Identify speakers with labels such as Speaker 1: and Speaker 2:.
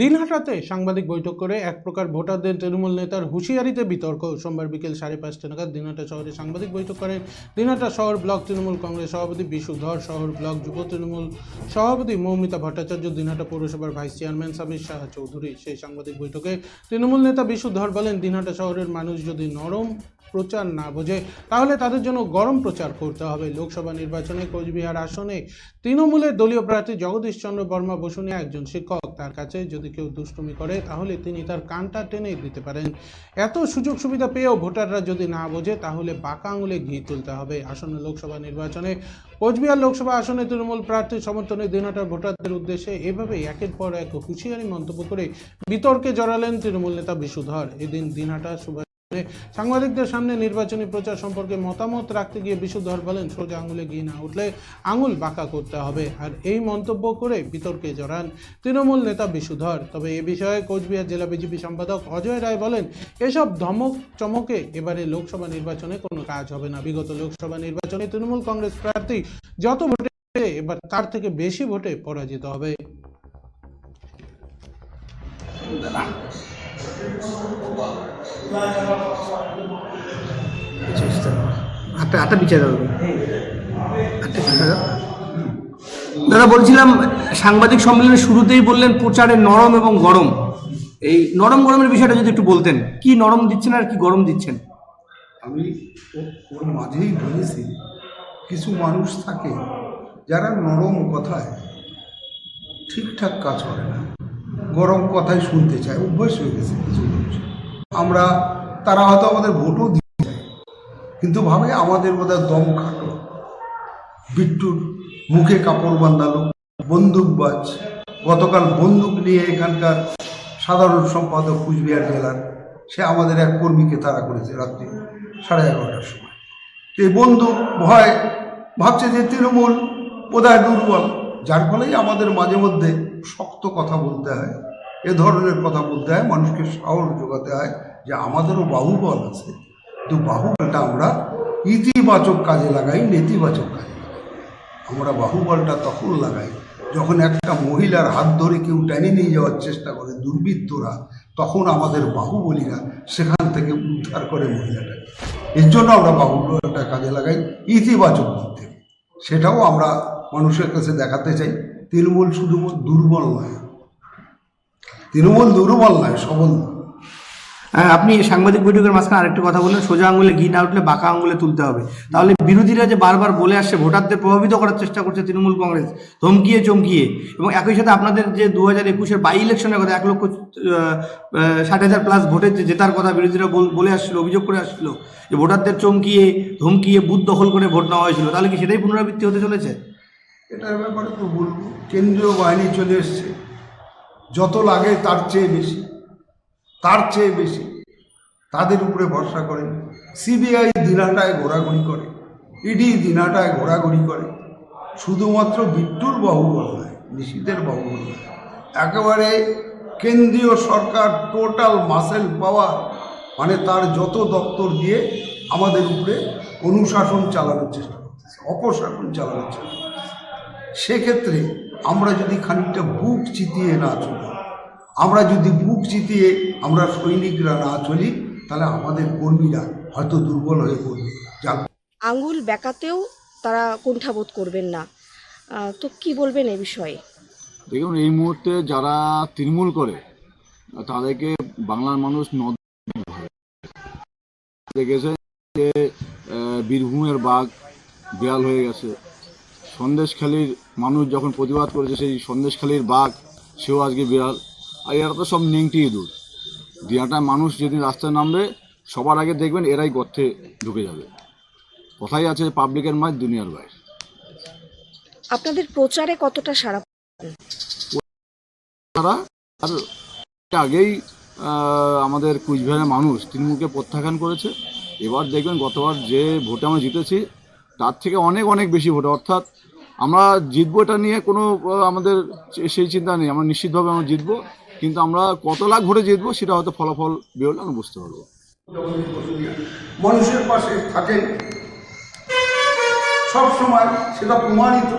Speaker 1: দিনহাটাতে সাংবাদিক বৈঠক করে এক প্রকার ভোটারদের তৃণমূল নেতার হুঁশিয়ারিতে বিতর্ক। সোমবার বিকেল সাড়ে পাঁচটা নাগাদ দিনহাটা শহরে সাংবাদিক বৈঠক করেন দিনহাটা শহর ব্লক তৃণমূল কংগ্রেস সভাপতি বিশু ধর, শহর ব্লক যুব তৃণমূল সভাপতি মৌমিতা ভট্টাচার্য, দিনহাটা পৌরসভার ভাইস চেয়ারম্যান সাবির শাহ চৌধুরী। সেই সাংবাদিক বৈঠকে তৃণমূল নেতা বিশু ধর বলেন, দিনহাটা শহরের মানুষ যদি নরম প্রচার না বোঝে, তাহলে তাদের জন্য গরম প্রচার করতে হবে। লোকসভা নির্বাচনে কোচবিহার আসনে তৃণমূলের দলীয় প্রার্থী জগদীশ চন্দ্র বর্মা বসুনিয়া একজন শিক্ষক। তার কাছে যদি কেউ দুষ্টুমি করে, তাহলে তিনি তার কানটা টেনে দিতে পারেন। এত সুযোগ সুবিধা পেয়েও ভোটাররা যদি না বোঝে, তাহলে বাঁকা আঙুলে ঘি তুলতে হবে। আসন্ন লোকসভা নির্বাচনে কোচবিহার লোকসভা আসনে তৃণমূল প্রার্থীর সমর্থনে দিনহাটার ভোটারদের উদ্দেশ্যে এভাবেই একের পর এক হুঁশিয়ারি মন্তব্য করে বিতর্কে জড়ালেন তৃণমূল নেতা বিশুধর। এদিন দিনহাটা সুভাষ সাংবাদিকদের সামনে নির্বাচনী প্রচার সম্পর্কে মতামত রাখতে গিয়ে বিশুদ্ধর বলেন, সোজা আঙুলে গিয়ে না উঠলে আঙুল বাঁকা করতে হবে। আর এই মন্তব্য করে বিতর্কে জড়ান তৃণমূল নেতা বিশুধর তবে এ বিষয়ে কোচবিহার জেলা বিজেপি সম্পাদক অজয় রায় বলেন, এসব ধমক চমকে এবারে লোকসভা নির্বাচনে কোনো কাজ হবে না। বিগত লোকসভা নির্বাচনে তৃণমূল কংগ্রেস প্রার্থী যত ভোটে এবার তার থেকে বেশি ভোটে পরাজিত হবে।
Speaker 2: আটটা আটটা বিচার হবে। দাদা বলছিলাম সাংবাদিক সম্মেলনের শুরুতেই বললেন প্রচারে নরম এবং গরম। এই নরম গরমের বিষয়টা যদি একটু বলতেন কি নরম দিচ্ছেন আর কি গরম দিচ্ছেন?
Speaker 3: আমি ওর মাঝেই বলেছি কিছু মানুষ থাকে যারা নরম কথায় ঠিকঠাক কাজ করে না। গরম কথাই শুনতে চায় অভ্যাস হয়ে গেছে কিছু মানুষ আমরা, তারা হয়তো আমাদের ভোটও দিয়ে কিন্তু ভাবে আমাদের বোধহয় দম খাটো। বিট্টুর মুখে কাপড় বান্ধালো বন্দুকবাজ গতকাল বন্দুক নিয়ে এখানকার সাধারণ সম্পাদক কুচবিহার জেলার, সে আমাদের এক কর্মীকে তাড়া করেছে রাত্রি সাড়ে এগারোটার সময়। তো এই বন্দুক ভয় ভাবছে যে তৃণমূল বোধহয় দুর্বল। যার ফলেই আমাদের মাঝে মধ্যে শক্ত কথা বলতে হয়। এ ধরনের কথা বলতে হয়, মানুষকে সাহস যোগাতে হয় যে আমাদেরও বাহুবল আছে। কিন্তু বাহুবলটা আমরা ইতিবাচক কাজে লাগাই, নেতিবাচক কাজে আমরা বাহুবলটা তখন লাগাই যখন একটা মহিলার হাত ধরে কেউ টেনে নিয়ে যাওয়ার চেষ্টা করে, দুর্বৃত্তরা, তখন আমাদের বাহুবলীরা সেখান থেকে উদ্ধার করে মহিলাটাকে। এর জন্য আমরা বাহুবলটা কাজে লাগাই, ইতিবাচক দিক থেকে। সেটাও আমরা মানুষের কাছে দেখাতে চাই। তৃণমূল শুধু দুর্বল নয় তৃণমূল দুর্বল নয় সবল
Speaker 2: হ্যাঁ আপনি সাংবাদিক বৈঠকের মাঝখানে আরেকটা কথা বললেন সোজা আঙুলে ঘি না উঠলে বাঁকা আঙুলে তুলতে হবে। তাহলে বিরোধীরা যে বারবার বলে আসছে ভোটারদের প্রভাবিত করার চেষ্টা করছে তৃণমূল কংগ্রেস ধমকিয়ে চমকিয়ে এবং একই সাথে আপনাদের যে দু হাজার একুশের বাই ইলেকশনের কথা এক লক্ষ ষাট হাজার প্লাস ভোটের যে জেতার কথা বিরোধীরা বল- বলে আসছিল অভিযোগ করে আসছিল যে ভোটারদের চমকিয়ে ধমকিয়ে বুথ দখল করে ভোট নেওয়া হয়েছিল তাহলে কি সেটাই পুনরাবৃত্তি হতে চলেছে?
Speaker 3: এটার ব্যাপারে তো বলব কেন্দ্রীয় বাহিনী চলে এসছে। যত লাগে তার চেয়ে বেশি, তার চেয়ে বেশি। তাদের উপরে ভরসা করে। সিবিআই দিনাটায় ঘোরাঘুরি করে, ইডি দিনাটায় ঘোরাঘুরি করে। শুধুমাত্র বিট্টুর বাহুবল নয় নিশীতের বাহুবল নয়। একেবারে কেন্দ্রীয় সরকার টোটাল মাসেল পাওয়ার মানে তার যত দপ্তর দিয়ে আমাদের উপরে অনুশাসন চালানোর চেষ্টা করতেছে, অপশাসন চালানোর চেষ্টা করতেছে। সেক্ষেত্রে আমরা যদি খানিকটা বুক চিতিয়ে না চলি আমরা যদি বুক চিতিয়ে আমরা সৈনিকরা না চলি তাহলে আমাদের কর্মীরা হয়তো দুর্বল হয়ে পড়বে। যার
Speaker 4: আঙ্গুল বেঁকাতেও তারা কুণ্ঠাবোধ করবেন না। তো কি বলবেন এ বিষয়ে?
Speaker 5: দেখুন এই মুহূর্তে যারা তৃণমূল করে তাদেরকে বাংলার মানুষ নদ দেখেছে যে বীরভূমের বাঘ বিড়াল হয়ে গেছে। সন্দেশখালির মানুষ যখন প্রতিবাদ করেছে সেই সন্দেশখালির বাঘ সেও আজকে বিড়াল। আর এরা তো সব নেংটি ইঁদুর দিনাটা মানুষ যেদিন রাস্তায় নামবে সবার আগে দেখবেন এরাই গর্তে ঢুকে যাবে। কথাই আছে পাবলিকের মাঝ দুনিয়ার বাইরে।
Speaker 4: আপনাদের প্রচারে কতটা সারা
Speaker 5: তারা আর আগেই আমাদের কুচবিহারের মানুষ তৃণমূলকে প্রত্যাখ্যান করেছে। এবার দেখবেন গতবার যে ভোটে আমরা জিতেছি তার থেকে অনেক অনেক বেশি ভোটে। অর্থাৎ আমরা জিতবো এটা নিয়ে কোনো আমাদের সেই চিন্তা নেই। আমরা নিশ্চিতভাবে আমরা জিতবো, কিন্তু আমরা কত লাখ ভোটে জিতবো সেটা হয়তো ফলাফল বেরোলে আমরা বুঝতে পারব।
Speaker 3: মানুষের পাশে থাকেন। সব সময় সেটা প্রমাণিত।